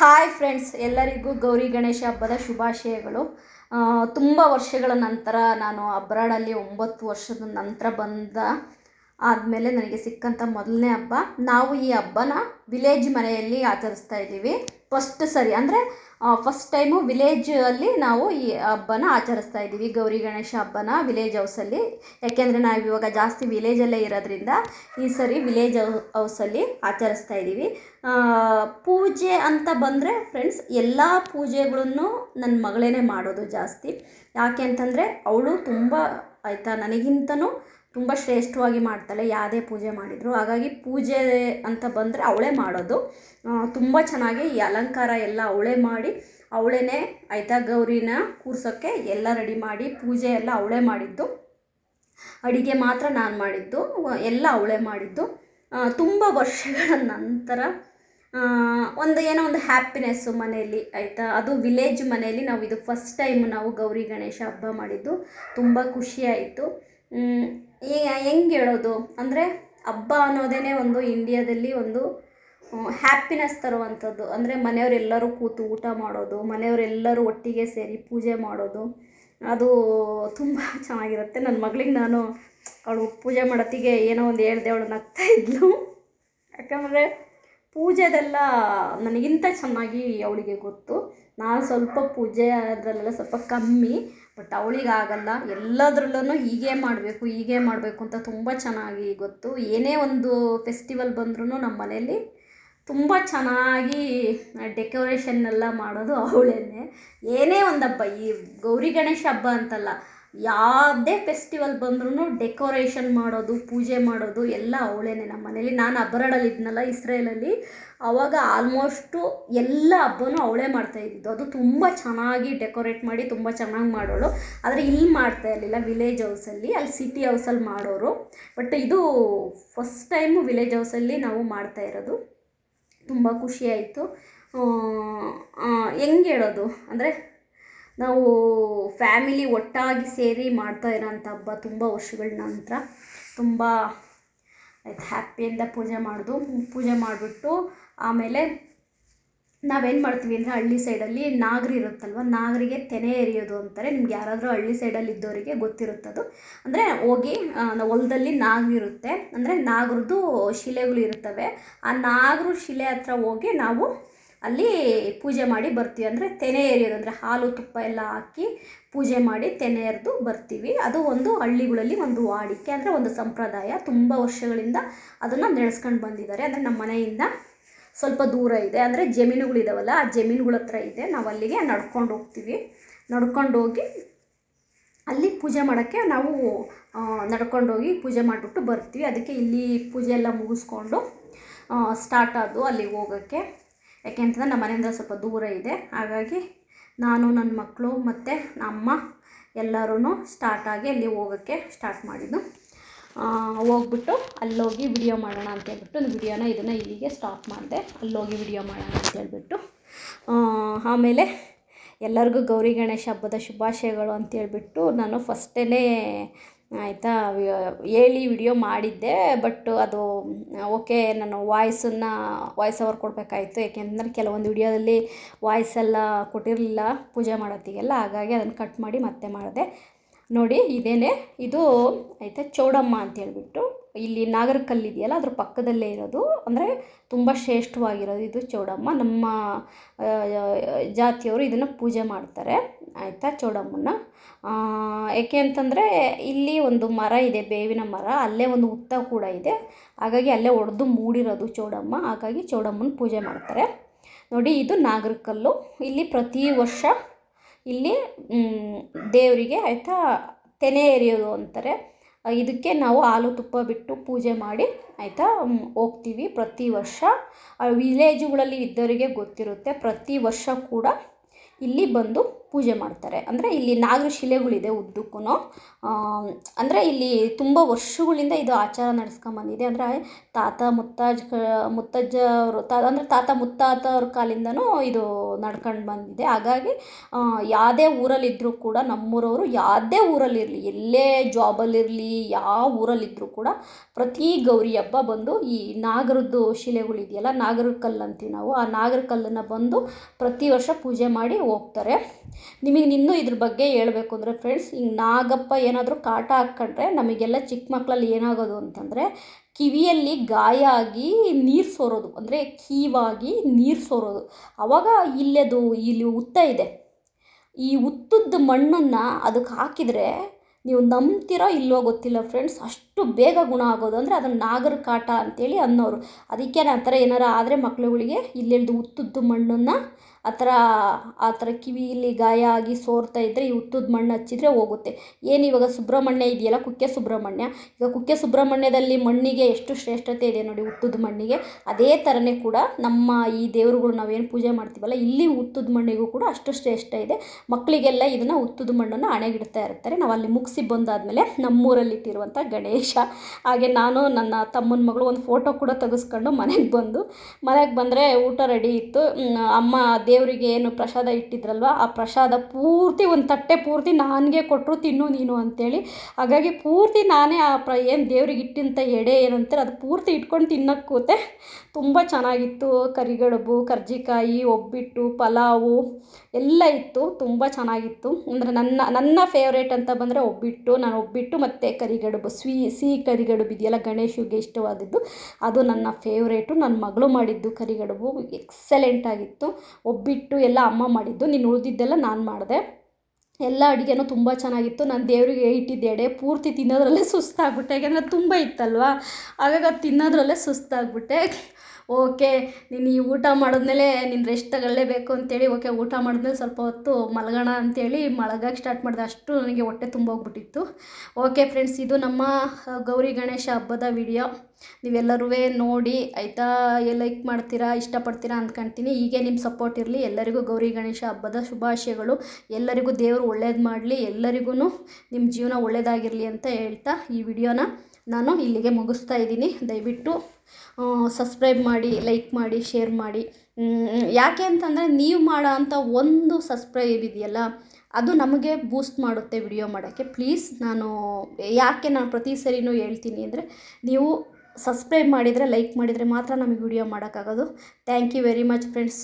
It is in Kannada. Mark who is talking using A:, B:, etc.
A: ಹಾಯ್ ಫ್ರೆಂಡ್ಸ್ ಎಲ್ಲರಿಗೂ ಗೌರಿ ಗಣೇಶ ಹಬ್ಬದ ಶುಭಾಶಯಗಳು. ತುಂಬ ವರ್ಷಗಳ ನಂತರ ನಾನು ಅಬ್ರಾಡಲ್ಲಿ ಒಂಬತ್ತು ವರ್ಷದ ನಂತರ ಬಂದ ಆದಮೇಲೆ ನನಗೆ ಸಿಕ್ಕಂಥ ಮೊದಲನೇ ಹಬ್ಬ. ನಾವು ಈ ಹಬ್ಬನ ವಿಲೇಜ್ ಮನೆಯಲ್ಲಿ ಆಚರಿಸ್ತಾ ಇದ್ದೀವಿ. ಫಸ್ಟ್ ಸರಿ, ಅಂದರೆ ಫಸ್ಟ್ ಟೈಮು ವಿಲೇಜಲ್ಲಿ ನಾವು ಈ ಹಬ್ಬನ ಆಚರಿಸ್ತಾ ಇದ್ದೀವಿ. ಗೌರಿ ಗಣೇಶ ಹಬ್ಬನ ವಿಲೇಜ್ ಹೌಸಲ್ಲಿ ಯಾಕೆಂದರೆ ನಾವು ಇವಾಗ ಜಾಸ್ತಿ ವಿಲೇಜಲ್ಲೇ ಇರೋದ್ರಿಂದ ಈ ಸರಿ ವಿಲೇಜ್ ಹೌಸಲ್ಲಿ ಆಚರಿಸ್ತಾ ಇದ್ದೀವಿ. ಪೂಜೆ ಅಂತ ಬಂದರೆ ಫ್ರೆಂಡ್ಸ್ ಎಲ್ಲ ಪೂಜೆಗಳನ್ನು ನನ್ನ ಮಗಳೇ ಮಾಡೋದು ಜಾಸ್ತಿ. ಯಾಕೆ ಅಂತಂದರೆ, ಅವಳು ತುಂಬ, ಆಯಿತಾ, ನನಗಿಂತನೂ ತುಂಬ ಶ್ರೇಷ್ಠವಾಗಿ ಮಾಡ್ತಾಳೆ ಯಾವುದೇ ಪೂಜೆ ಮಾಡಿದ್ರು. ಹಾಗಾಗಿ ಪೂಜೆ ಅಂತ ಬಂದರೆ ಅವಳೇ ಮಾಡೋದು. ತುಂಬ ಚೆನ್ನಾಗಿ ಈ ಅಲಂಕಾರ ಎಲ್ಲ ಅವಳೇ ಮಾಡಿ ಅವಳೇ ಆಯಿತಾ ಗೌರಿನ ಕೂರ್ಸೋಕ್ಕೆ ಎಲ್ಲ ರೆಡಿ ಮಾಡಿ, ಪೂಜೆ ಎಲ್ಲ ಅವಳೇ ಮಾಡಿದ್ದು. ಅಡಿಗೆ ಮಾತ್ರ ನಾನು ಮಾಡಿದ್ದು, ಎಲ್ಲ ಅವಳೇ ಮಾಡಿದ್ದು. ತುಂಬ ವರ್ಷಗಳ ನಂತರ ಒಂದು ಏನೋ ಒಂದು ಹ್ಯಾಪಿನೆಸ್ಸು ಮನೆಯಲ್ಲಿ, ಆಯಿತಾ? ಅದು ವಿಲೇಜ್ ಮನೆಯಲ್ಲಿ ನಾವು ಇದು ಫಸ್ಟ್ ಟೈಮ್ ನಾವು ಗೌರಿ ಗಣೇಶ ಹಬ್ಬ ಮಾಡಿದ್ದು. ತುಂಬ ಖುಷಿಯಾಯಿತು ಈಗ ಹೆಂಗೆ ಹೇಳೋದು? ಅಂದರೆ ಹಬ್ಬ ಅನ್ನೋದೇ ಒಂದು ಇಂಡಿಯಾದಲ್ಲಿ ಒಂದು ಹ್ಯಾಪಿನೆಸ್ ತರುವಂಥದ್ದು. ಅಂದರೆ ಮನೆಯವರೆಲ್ಲರೂ ಕೂತು ಊಟ ಮಾಡೋದು, ಮನೆಯವರೆಲ್ಲರೂ ಒಟ್ಟಿಗೆ ಸೇರಿ ಪೂಜೆ ಮಾಡೋದು. ಅದು ತುಂಬ ಚೆನ್ನಾಗಿರುತ್ತೆ. ನನ್ನ ಮಗಳಿಗೆ ನಾನು ಅವಳು ಪೂಜೆ ಮಾಡೋತ್ತಿಗೆ ಏನೋ ಒಂದು ಹೇಳ್ದೆ ಅವಳು ನಗ್ತಾ ಇದ್ಲು. ಯಾಕಂದರೆ ಪೂಜೆದೆಲ್ಲ ನನಗಿಂತ ಚೆನ್ನಾಗಿ ಅವಳಿಗೆ ಗೊತ್ತು. ನಾನು ಸ್ವಲ್ಪ ಪೂಜೆ ಅದರಲ್ಲೆಲ್ಲ ಸ್ವಲ್ಪ ಕಮ್ಮಿ. ಬಟ್ ಅವಳಿಗೆ ಆಗಲ್ಲ ಎಲ್ಲದರಲ್ಲೂ ಹೀಗೆ ಮಾಡಬೇಕು ಹೀಗೆ ಮಾಡಬೇಕು ಅಂತ ತುಂಬ ಚೆನ್ನಾಗಿ ಗೊತ್ತು. ಏನೇ ಒಂದು ಫೆಸ್ಟಿವಲ್ ಬಂದ್ರೂ ನಮ್ಮ ಮನೆಯಲ್ಲಿ ತುಂಬ ಚೆನ್ನಾಗಿ ಡೆಕೋರೇಷನ್ ಎಲ್ಲ ಮಾಡೋದು ಅವಳೇ ಏನೇ ಒಂದು ಹಬ್ಬ ಈ ಗೌರಿ ಗಣೇಶ ಹಬ್ಬ ಅಂತಲ್ಲ ಯಾವುದೇ ಫೆಸ್ಟಿವಲ್ ಬಂದ್ರೂ ಡೆಕೋರೇಷನ್ ಮಾಡೋದು, ಪೂಜೆ ಮಾಡೋದು ಎಲ್ಲ ಅವಳೇ ನಮ್ಮ ಮನೇಲಿ. ನಾನು ಅಬ್ರಾಡಲ್ಲಿ ಇದ್ನಲ್ಲ ಇಸ್ರೇಲಲ್ಲಿ ಆವಾಗ ಆಲ್ಮೋಸ್ಟು ಎಲ್ಲ ಹಬ್ಬನೂ ಅವಳೇ ಮಾಡ್ತಾ ಇದ್ದಿದ್ದು. ಅದು ತುಂಬ ಚೆನ್ನಾಗಿ ಡೆಕೋರೇಟ್ ಮಾಡಿ ತುಂಬ ಚೆನ್ನಾಗಿ ಮಾಡೋಳು. ಆದರೆ ಇಲ್ಲಿ ಮಾಡ್ತಾ ಇರಲಿಲ್ಲ ವಿಲೇಜ್ ಹೌಸಲ್ಲಿ ಅಲ್ಲಿ. ಸಿಟಿ ಹೌಸಲ್ಲಿ ಮಾಡೋರು. ಬಟ್ ಇದು ಫಸ್ಟ್ ಟೈಮು ವಿಲೇಜ್ ಹೌಸಲ್ಲಿ ನಾವು ಮಾಡ್ತಾ ಇರೋದು. ತುಂಬ ಖುಷಿಯಾಯಿತು ಹೆಂಗೆ ಹೇಳೋದು? ಅಂದರೆ ನಾವು ಫ್ಯಾಮಿಲಿ ಒಟ್ಟಾಗಿ ಸೇರಿ ಮಾಡ್ತಾ ಇರೋಂಥ ಹಬ್ಬ ತುಂಬ ವರ್ಷಗಳ ನಂತರ ತುಂಬ ಆಯ್ತು ಹ್ಯಾಪಿಯಿಂದ ಪೂಜೆ ಮಾಡೋದು, ಪೂಜೆ ಮಾಡಿಬಿಟ್ಟು ಆಮೇಲೆ ನಾವೇನು ಮಾಡ್ತೀವಿ ಅಂದರೆ ಹಳ್ಳಿ ಸೈಡಲ್ಲಿ ನಾಗರಿ ಇರುತ್ತಲ್ವ, ನಾಗರಿಗೆ ತೆನೆ ಎರಿಯೋದು ಅಂತಾರೆ. ನಿಮ್ಗೆ ಯಾರಾದರೂ ಹಳ್ಳಿ ಸೈಡಲ್ಲಿ ಇದ್ದವರಿಗೆ ಗೊತ್ತಿರುತ್ತದು. ಅಂದರೆ ಹೋಗಿ ಹೊಲದಲ್ಲಿ ನಾಗರಿ ಇರುತ್ತೆ. ಅಂದರೆ ನಾಗರದ್ದು ಶಿಲೆಗಳು ಇರುತ್ತವೆ. ಆ ನಾಗರು ಶಿಲೆ ಹತ್ರ ಹೋಗಿ ನಾವು ಅಲ್ಲಿ ಪೂಜೆ ಮಾಡಿ ಬರ್ತೀವಿ. ಅಂದರೆ ತೆನೆ ಎರೆಯೋದು ಅಂದರೆ ಹಾಲು, ತುಪ್ಪ ಎಲ್ಲ ಹಾಕಿ ಪೂಜೆ ಮಾಡಿ ತೆನೆ ಎರೆದು ಬರ್ತೀವಿ. ಅದು ಒಂದು ಹಳ್ಳಿಗಳಲ್ಲಿ ಒಂದು ವಾಡಿಕೆ ಅಂದರೆ ಒಂದು ಸಂಪ್ರದಾಯ. ತುಂಬ ವರ್ಷಗಳಿಂದ ಅದನ್ನು ನಡೆಸ್ಕೊಂಡು ಬಂದಿದ್ದಾರೆ. ಅಂದರೆ ನಮ್ಮ ಮನೆಯಿಂದ ಸ್ವಲ್ಪ ದೂರ ಇದೆ. ಅಂದರೆ ಜಮೀನುಗಳಿದಾವಲ್ಲ ಆ ಜಮೀನುಗಳ ಹತ್ರ ಇದೆ. ನಾವು ಅಲ್ಲಿಗೆ ನಡ್ಕೊಂಡು ಹೋಗ್ತೀವಿ. ನಡ್ಕೊಂಡು ಹೋಗಿ ಅಲ್ಲಿ ಪೂಜೆ ಮಾಡೋಕ್ಕೆ ನಾವು ನಡ್ಕೊಂಡೋಗಿ ಪೂಜೆ ಮಾಡಿಬಿಟ್ಟು ಬರ್ತೀವಿ. ಅದಕ್ಕೆ ಇಲ್ಲಿ ಪೂಜೆ ಎಲ್ಲ ಮುಗಿಸ್ಕೊಂಡು ಸ್ಟಾರ್ಟ್ ಆದವು ಅಲ್ಲಿಗೆ ಹೋಗೋಕ್ಕೆ. ಯಾಕೆಂತಂದ್ರೆ ನಮ್ಮ ಮನೆಯಿಂದ ಸ್ವಲ್ಪ ದೂರ ಇದೆ. ಹಾಗಾಗಿ ನಾನು, ನನ್ನ ಮಕ್ಕಳು ಮತ್ತು ಅಮ್ಮ ಎಲ್ಲರೂ ಸ್ಟಾರ್ಟ್ ಆಗಿ ಅಲ್ಲಿ ಹೋಗೋಕ್ಕೆ ಸ್ಟಾರ್ಟ್ ಮಾಡಿದ್ದು. ಹೋಗ್ಬಿಟ್ಟು ಅಲ್ಲೋಗಿ ವಿಡಿಯೋ ಮಾಡೋಣ ಅಂತ ಹೇಳ್ಬಿಟ್ಟು ಒಂದು ವಿಡಿಯೋನ ಇದನ್ನು ಇಲ್ಲಿಗೆ ಸ್ಟಾಪ್ ಮಾಡಿದೆ. ಅಲ್ಲೋಗಿ ವಿಡಿಯೋ ಮಾಡೋಣ ಅಂತ ಹೇಳ್ಬಿಟ್ಟು. ಆಮೇಲೆ ಎಲ್ಲರಿಗೂ ಗೌರಿ ಗಣೇಶ ಹಬ್ಬದ ಶುಭಾಶಯಗಳು ಅಂತ ಹೇಳ್ಬಿಟ್ಟು ನಾನು ಫಸ್ಟೇ ಆಯಿತಾ ಹೇಳಿ ವಿಡಿಯೋ ಮಾಡಿದ್ದೆ, ಬಟ್ ಅದು, ಓಕೆ, ನಾನು ವಾಯ್ಸನ್ನು, ವಾಯ್ಸ್ ಓವರ್ ಕೊಡಬೇಕಾಯ್ತು ಏಕೆಂದರೆ ಕೆಲವೊಂದು ವಿಡಿಯೋದಲ್ಲಿ ವಾಯ್ಸ್ ಎಲ್ಲ ಕೊಟ್ಟಿರಲಿಲ್ಲ ಪೂಜೆ ಮಾಡೋತ್ತಿಗೆಲ್ಲ, ಹಾಗಾಗಿ ಅದನ್ನು ಕಟ್ ಮಾಡಿ ಮತ್ತೆ ಮಾಡಿದೆ. ನೋಡಿ, ಇದೇನೆ, ಇದು, ಆಯಿತಾ, ಚೌಡಮ್ಮ ಅಂತ ಹೇಳ್ಬಿಟ್ಟು. ಇಲ್ಲಿ ನಾಗರಕಲ್ಲು ಇದೆಯಲ್ಲ, ಅದ್ರ ಪಕ್ಕದಲ್ಲೇ ಇರೋದು. ಅಂದರೆ ತುಂಬ ಶ್ರೇಷ್ಠವಾಗಿರೋದು ಇದು ಚೌಡಮ್ಮ. ನಮ್ಮ ಜಾತಿಯವರು ಇದನ್ನು ಪೂಜೆ ಮಾಡ್ತಾರೆ. ಆಯಿತಾ ಚೌಡಮ್ಮನ ಏಕೆ ಅಂತಂದರೆ ಇಲ್ಲಿ ಒಂದು ಮರ ಇದೆ, ಬೇವಿನ ಮರ. ಅಲ್ಲೇ ಒಂದು ಹುತ್ತ ಕೂಡ ಇದೆ. ಹಾಗಾಗಿ ಅಲ್ಲೇ ಒಡೆದು ಮೂಡಿರೋದು ಚೌಡಮ್ಮ. ಹಾಗಾಗಿ ಚೌಡಮ್ಮನ ಪೂಜೆ ಮಾಡ್ತಾರೆ. ನೋಡಿ, ಇದು ನಾಗರಕಲ್ಲು. ಇಲ್ಲಿ ಪ್ರತಿ ವರ್ಷ ಇಲ್ಲಿ ದೇವರಿಗೆ ಆಯಿತಾ ತೆನೆ ಎರೆಯೋದು ಅಂತಾರೆ. ಇದಕ್ಕೆ ನಾವು ಹಾಲು ತುಪ್ಪ ಬಿಟ್ಟು ಪೂಜೆ ಮಾಡಿ, ಆಯಿತಾ ಹೋಗ್ತೀವಿ ಪ್ರತಿ ವರ್ಷ. ವಿಲೇಜುಗಳಲ್ಲಿ ಇದ್ದವರಿಗೆ ಗೊತ್ತಿರುತ್ತೆ ಪ್ರತಿ ವರ್ಷ ಕೂಡ ಇಲ್ಲಿ ಬಂದು ಪೂಜೆ ಮಾಡ್ತಾರೆ. ಅಂದರೆ ಇಲ್ಲಿ ನಾಗರ ಶಿಲೆಗಳಿದೆ ಉದ್ದಕ್ಕೂ ಅಂದರೆ ಇಲ್ಲಿ ತುಂಬ ವರ್ಷಗಳಿಂದ ಇದು ಆಚಾರ ನಡೆಸ್ಕೊಂಬಂದಿದೆ ಅಂದರೆ ತಾತ ಮುತ್ತಾಜ್ ಮುತ್ತಜ್ಜ ಅವರು, ತಾ, ಅಂದರೆ ತಾತ ಮುತ್ತಾತ ಅವ್ರ ಕಾಲಿಂದನೂ ಇದು ನಡ್ಕೊಂಡು ಬಂದಿದೆ. ಹಾಗಾಗಿ ಯಾವುದೇ ಊರಲ್ಲಿದ್ದರೂ ಕೂಡ ನಮ್ಮೂರವರು ಯಾವುದೇ ಊರಲ್ಲಿರಲಿ, ಎಲ್ಲೇ ಜಾಬಲ್ಲಿರಲಿ, ಯಾವ ಊರಲ್ಲಿದ್ದರೂ ಕೂಡ ಪ್ರತಿ ಗೌರಿ ಹಬ್ಬ ಬಂದು ಈ ನಾಗರದ್ದು ಶಿಲೆಗಳಿದೆಯಲ್ಲ ನಾಗರ ಕಲ್ಲು ಅಂತೀವಿ ನಾವು, ಆ ನಾಗರ ಕಲ್ಲನ್ನು ಬಂದು ಪ್ರತಿ ವರ್ಷ ಪೂಜೆ ಮಾಡಿ ಹೋಗ್ತಾರೆ. ನಿಮಗೆ ಇನ್ನೂ ಇದ್ರ ಬಗ್ಗೆ ಹೇಳಬೇಕು ಅಂದರೆ ಫ್ರೆಂಡ್ಸ್ ಹಿಂಗೆ ನಾಗಪ್ಪ ಏನಾದರೂ ಕಾಟ ಹಾಕ್ಕೊಂಡ್ರೆ ನಮಗೆಲ್ಲ ಚಿಕ್ಕ ಮಕ್ಕಳಲ್ಲಿ ಏನಾಗೋದು ಅಂತಂದರೆ ಕಿವಿಯಲ್ಲಿ ಗಾಯ ಆಗಿ ನೀರು ಸೋರೋದು, ಅಂದರೆ ಕೀವಾಗಿ ನೀರು ಸೋರೋದು. ಆವಾಗ ಇಲ್ಲದು ಇಲ್ಲಿ ಉತ್ತ ಇದೆ. ಈ ಉತ್ತದ ಮಣ್ಣನ್ನು ಅದಕ್ಕೆ ಹಾಕಿದರೆ ನೀವು ನಂಬ್ತೀರೋ ಇಲ್ಲೋ ಗೊತ್ತಿಲ್ಲ ಫ್ರೆಂಡ್ಸ್ ಅಷ್ಟು ಬೇಗ ಗುಣ ಆಗೋದು ಅಂದರೆ ಅದನ್ನು ನಾಗರ ಕಾಟ ಅಂತೇಳಿ ಅನ್ನೋರು. ಅದಕ್ಕೆ ಆ ಥರ ಏನಾರು ಆದರೆ ಮಕ್ಳುಗಳಿಗೆ ಇಲ್ಲೆಳ್ದು ಉತ್ತುದ್ದು ಮಣ್ಣನ್ನು ಆ ಥರ ಆ ಥರ ಕಿವಿಯಲ್ಲಿ ಗಾಯ ಆಗಿ ಸೋರ್ತಾ ಇದ್ದರೆ ಈ ಹುತ್ತದ ಮಣ್ಣು ಹಚ್ಚಿದ್ರೆ ಹೋಗುತ್ತೆ. ಏನು ಇವಾಗ ಸುಬ್ರಹ್ಮಣ್ಯ ಇದೆಯಲ್ಲ, ಕುಕ್ಕೆ ಸುಬ್ರಹ್ಮಣ್ಯ? ಈಗ ಕುಕ್ಕೆ ಸುಬ್ರಹ್ಮಣ್ಯದಲ್ಲಿ ಮಣ್ಣಿಗೆ ಎಷ್ಟು ಶ್ರೇಷ್ಠತೆ ಇದೆ ನೋಡಿ ಹುತ್ತದ ಮಣ್ಣಿಗೆ. ಅದೇ ಥರನೇ ಕೂಡ ನಮ್ಮ ಈ ದೇವರುಗಳು ನಾವೇನು ಪೂಜೆ ಮಾಡ್ತೀವಲ್ಲ, ಇಲ್ಲಿ ಹುತ್ತದ ಮಣ್ಣಿಗೂ ಕೂಡ ಅಷ್ಟು ಶ್ರೇಷ್ಠ ಇದೆ. ಮಕ್ಕಳಿಗೆಲ್ಲ ಇದನ್ನು ಹುತ್ತದ ಮಣ್ಣನ್ನು ಹಣೆಗಿಡ್ತಾ ಇರ್ತಾರೆ. ನಾವು ಅಲ್ಲಿ ಮುಗಿಸಿ ಬಂದಾದಮೇಲೆ ನಮ್ಮೂರಲ್ಲಿ ಇಟ್ಟಿರುವಂಥ ಗಣೇಶ ಹಾಗೆ ನಾನು ನನ್ನ ತಮ್ಮನ ಮಗಳು ಒಂದು ಫೋಟೋ ಕೂಡ ತೆಗೆಸ್ಕೊಂಡು ಮನೆಗೆ ಬಂದು, ಮನೆಗೆ ಬಂದರೆ ಊಟ ರೆಡಿ ಇತ್ತು. ಅಮ್ಮ ದೇವರಿಗೆ ಏನು ಪ್ರಸಾದ ಇಟ್ಟಿದ್ರಲ್ವ, ಆ ಪ್ರಸಾದ ಪೂರ್ತಿ ಒಂದು ತಟ್ಟೆ ಪೂರ್ತಿ ನನಗೆ ಕೊಟ್ಟರು ತಿನ್ನು ನೀನು ಅಂತೇಳಿ. ಹಾಗಾಗಿ ಪೂರ್ತಿ ನಾನೇ ಆ ಪ್ರ, ಏನು ದೇವ್ರಿಗೆ ಇಟ್ಟಿಂತ ಎಡೆ ಏನಂತಾರೆ ಅದು ಪೂರ್ತಿ ಇಟ್ಕೊಂಡು ತಿನ್ನಕ್ಕೆ ಕೂತೆ. ತುಂಬ ಚೆನ್ನಾಗಿತ್ತು. ಕರಿಗಡುಬು, ಕರ್ಜಿಕಾಯಿ, ಒಬ್ಬಿಟ್ಟು, ಪಲಾವು ಎಲ್ಲ ಇತ್ತು. ತುಂಬ ಚೆನ್ನಾಗಿತ್ತು. ಅಂದರೆ ನನ್ನ ನನ್ನ ಫೇವ್ರೇಟ್ ಅಂತ ಬಂದರೆ ಒಬ್ಬಿಟ್ಟು, ನಾನು ಒಬ್ಬಿಟ್ಟು ಮತ್ತು ಕರಿಗಡುಬು, ಸ್ವೀ ಸಿಹಿ ಕರಿಗಡುಬು ಇದೆಯಲ್ಲ ಗಣೇಶಿಗೆ ಇಷ್ಟವಾದದ್ದು. ಅದು ನನ್ನ ಫೇವ್ರೇಟು ನನ್ನ ಮಗಳು ಮಾಡಿದ್ದು ಕರಿಗಡುಬು ಎಕ್ಸಲೆಂಟ್ ಆಗಿತ್ತು. ಒಬ್ಬಿಟ್ಟು ಎಲ್ಲ ಅಮ್ಮ ಮಾಡಿದ್ದು. ನೀನು ಉಳಿದಿದ್ದೆಲ್ಲ ನಾನು ಮಾಡಿದೆ. ಎಲ್ಲ ಅಡುಗೆನೂ ತುಂಬ ಚೆನ್ನಾಗಿತ್ತು. ನಾನು ದೇವರಿಗೆ ಇಟ್ಟಿದ್ದೆ ಎಡೆ, ಪೂರ್ತಿ ತಿನ್ನೋದ್ರಲ್ಲೇ ಸುಸ್ತಾಗ್ಬಿಟ್ಟೆ. ಯಾಕೆಂದರೆ ತುಂಬ ಇತ್ತಲ್ವ? ಹಾಗಾಗಿ ಅದು ತಿನ್ನೋದ್ರಲ್ಲೇ ಸುಸ್ತಾಗ್ಬಿಟ್ಟೆ. ಓಕೆ, ನೀನು ಈ ಊಟ ಮಾಡಿದ್ಮೇಲೆ ನೀನು ರೆಸ್ಟ್ ತಗೊಳ್ಳೇಬೇಕು ಅಂತೇಳಿ, ಓಕೆ, ಊಟ ಮಾಡಿದ್ಮೇಲೆ ಸ್ವಲ್ಪ ಹೊತ್ತು ಮಲಗೋಣ ಅಂತೇಳಿ ಮಲಗಕ್ಕೆ ಸ್ಟಾರ್ಟ್ ಮಾಡಿದೆ. ಅಷ್ಟು ನನಗೆ ಹೊಟ್ಟೆ ತುಂಬೋಗ್ಬಿಟ್ಟಿತ್ತು. ಓಕೆ ಫ್ರೆಂಡ್ಸ್ ಇದು ನಮ್ಮ, ಗೌರಿ ಗಣೇಶ ಹಬ್ಬದ ವಿಡಿಯೋ ನೀವೆಲ್ಲರೂ ನೋಡಿ, ಆಯಿತಾ ಲೈಕ್ ಮಾಡ್ತೀರಾ, ಇಷ್ಟಪಡ್ತೀರಾ ಅಂದ್ಕೊಳ್ತೀನಿ ಹೀಗೆ ನಿಮ್ಮ ಸಪೋರ್ಟ್ ಇರಲಿ. ಎಲ್ಲರಿಗೂ ಗೌರಿ ಗಣೇಶ ಹಬ್ಬದ ಶುಭಾಶಯಗಳು. ಎಲ್ಲರಿಗೂ ದೇವರು ಒಳ್ಳೇದು ಮಾಡಲಿ. ಎಲ್ಲರಿಗೂ ನಿಮ್ಮ ಜೀವನ ಒಳ್ಳೆಯದಾಗಿರಲಿ ಅಂತ ಹೇಳ್ತಾ ಈ ವಿಡಿಯೋನ ನಾನು ಇಲ್ಲಿಗೆ ಮುಗಿಸ್ತಾ ಇದ್ದೀನಿ. ದಯವಿಟ್ಟು ಸಬ್ಸ್ಕ್ರೈಬ್ ಮಾಡಿ ಲೈಕ್ ಮಾಡಿ ಶೇರ್ ಮಾಡಿ. ಯಾಕೆ ಅಂತಂದರೆ ನೀವು ಮಾಡೋ ಅಂಥ ಒಂದು ಸಬ್ಸ್ಕ್ರೈಬ್ ಇದೆಯಲ್ಲ, ಅದು ನಮಗೆ ಬೂಸ್ಟ್ ಮಾಡುತ್ತೆ ವಿಡಿಯೋ ಮಾಡೋಕ್ಕೆ. ಪ್ಲೀಸ್ ನಾನು, ಯಾಕೆ ನಾನು ಪ್ರತಿ ಸರಿನೂ ಹೇಳ್ತೀನಿ ಅಂದರೆ, ನೀವು ಸಬ್ಸ್ಕ್ರೈಬ್ ಮಾಡಿದರೆ ಲೈಕ್ ಮಾಡಿದರೆ ಮಾತ್ರ ನಮಗೆ video ಮಾಡೋಕ್ಕಾಗೋದು. Thank you very much friends